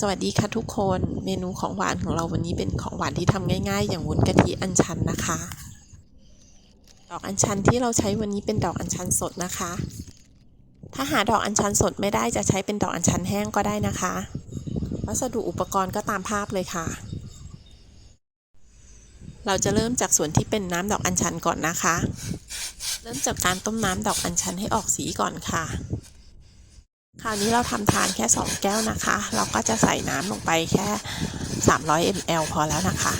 สวัสดีค่ะทุกคน เมนูของหวานของเราวันนี้เป็นของหวานที่ทำง่ายๆ อย่างวุ้นกะทิอัญชันนะคะ ดอกอัญชันที่เราใช้วันนี้เป็นดอกอัญชันสดนะคะ ถ้าหาดอกอัญชันสดไม่ได้จะใช้เป็นดอกอัญชันแห้งก็ได้นะคะ วัสดุอุปกรณ์ก็ตามภาพเลยค่ะ เราจะเริ่มจากส่วนที่เป็นน้ำดอกอัญชันก่อนนะคะ เริ่มจากการต้มน้ำดอกอัญชันให้ออกสีก่อนค่ะ คราวนี้เราทำทานแค่ 2 แก้วนะคะ เราก็จะใส่น้ำลงไปแค่ 300 ml พอแล้วนะคะ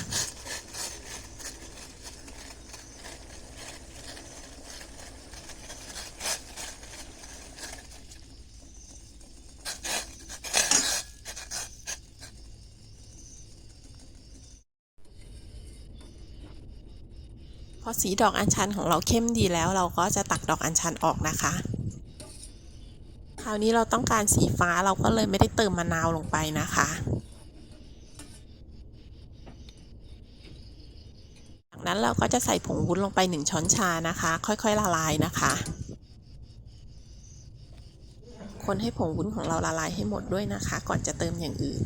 พอสีดอกอัญชันของเราเข้มดีแล้วเราก็จะตักดอกอัญชันออกนะคะ ราวนี้เราต้องการสีฟ้าเราก็เลยไม่ได้เติมมะนาวลงไปนะคะ จากนั้นเราก็จะใส่ผงวุ้นลงไป 1 ช้อนชานะคะ ค่อยๆละลายนะคะ คนให้ผงวุ้นของเราละลายให้หมดด้วยนะคะ ก่อนจะเติมอย่างอื่น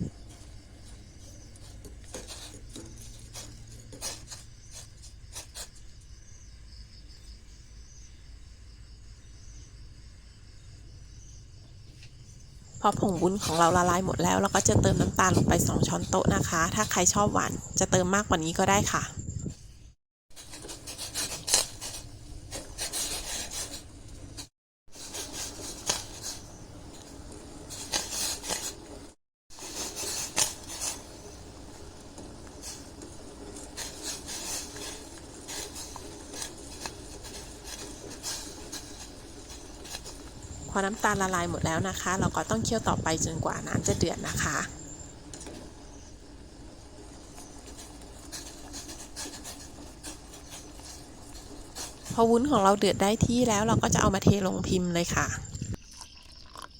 พอผงวุ้นของเราละลายหมดแล้ว เราก็จะเติมน้ำตาลลงไป 2 ช้อนโต๊ะนะคะ ถ้าใครชอบหวานจะเติมมากกว่านี้ก็ได้ค่ะ พอน้ำตาลละลายหมดแล้วนะคะ เราก็ต้องเคี่ยวต่อไปจนกว่าน้ำจะเดือดนะคะพอวุ้นของเราเดือดได้ที่แล้วเราก็จะเอามาเทลงพิมพ์เลยค่ะ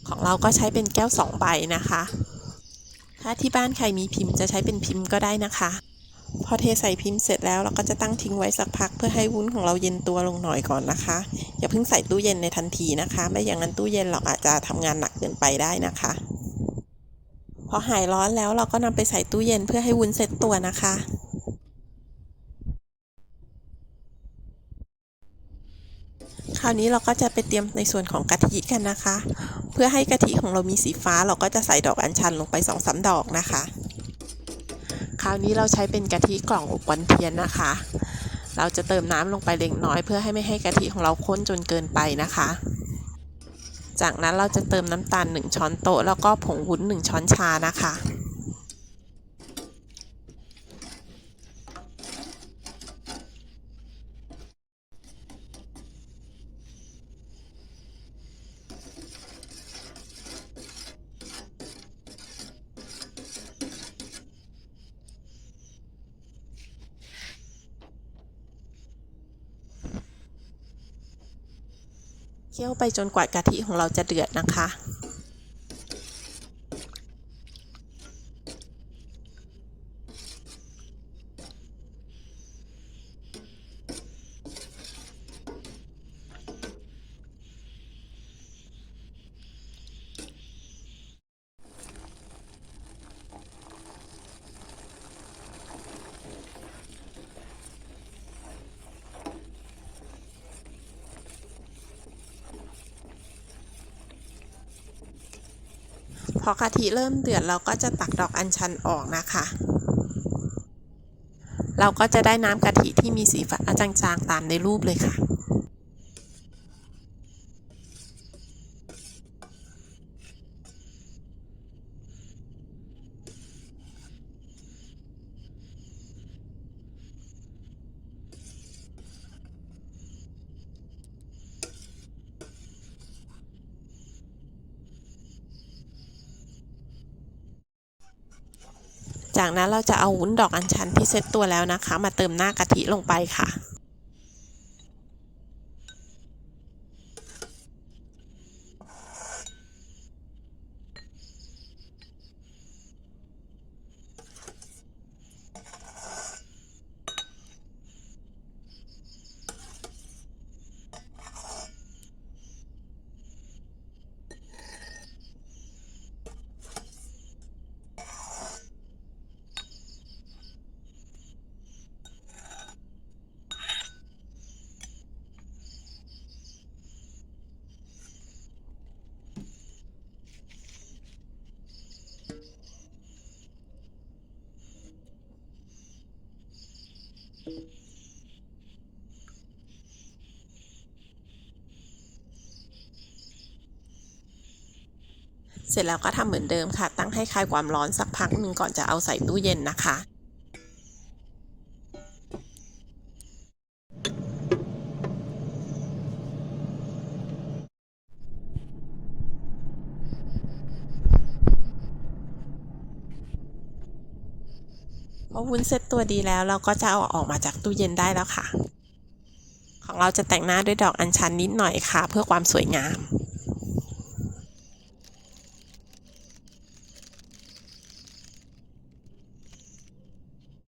ของเราก็ใช้เป็นแก้ว2ใบนะคะ ถ้าที่บ้านใครมีพิมพ์จะใช้เป็นพิมพ์ก็ได้นะคะ อเทใส่พิมพ์เสร็จแล้วเราก็จะตั้งทิ้งไว้สักพักเพื่อให้วุ้นของเราเย็นตัวลงหน่อยก่อนนะคะ อย่าเพิ่งใส่ตู้เย็นในทันทีนะคะ ไม่อย่างนั้นตู้เย็นเราอาจจะทำงานหนักเกินไปได้นะคะ พอหายร้อนแล้วเราก็นำไปใส่ตู้เย็นเพื่อให้วุ้นเซ็ตตัวนะคะคราวนี้เราก็จะไปเตรียมในส่วนของกะทิกันนะคะ เพื่อให้กะทิของเรามีสีฟ้าเราก็จะใส่ดอกอัญชันลงไป2อสดอกนะคะ คราวนี้เราใช้เป็นกะทิกล่องอบวันเทียนนะคะ เราจะเติมน้ำลงไปเล็กน้อยเพื่อให้ไม่ให้กะทิของเราข้นจนเกินไปนะคะ จากนั้นเราจะเติมน้ำตาล 1 ช้อนโต๊ะแล้วก็ผงวุ้น 1 ช้อนชานะคะ เคี่ยวไปจนกว่ากะทิของเราจะเดือดนะคะ พอกะทิเริ่มเดือดเราก็จะตักดอกอัญชันออกนะคะ เราก็จะได้น้ำกะทิที่มีสีฟ้าจางๆตามในรูปเลยค่ะ จากนั้นเราจะเอาวุ้นดอกอัญชันที่เซ็ตตัวแล้วนะคะ มาเติมหน้ากะทิลงไปค่ะ เสร็จแล้วก็ทำเหมือนเดิมค่ะ ตั้งให้คลายความร้อนสักพักหนึ่งก่อนจะเอาใส่ตู้เย็นนะคะ พอวุ้นเซ็ตตัวดีแล้วเราก็จะเอาออกมาจากตู้เย็นได้แล้วค่ะ ของเราจะแต่งหน้าด้วยดอกอัญชันนิดหน่อยค่ะ เพื่อความสวยงาม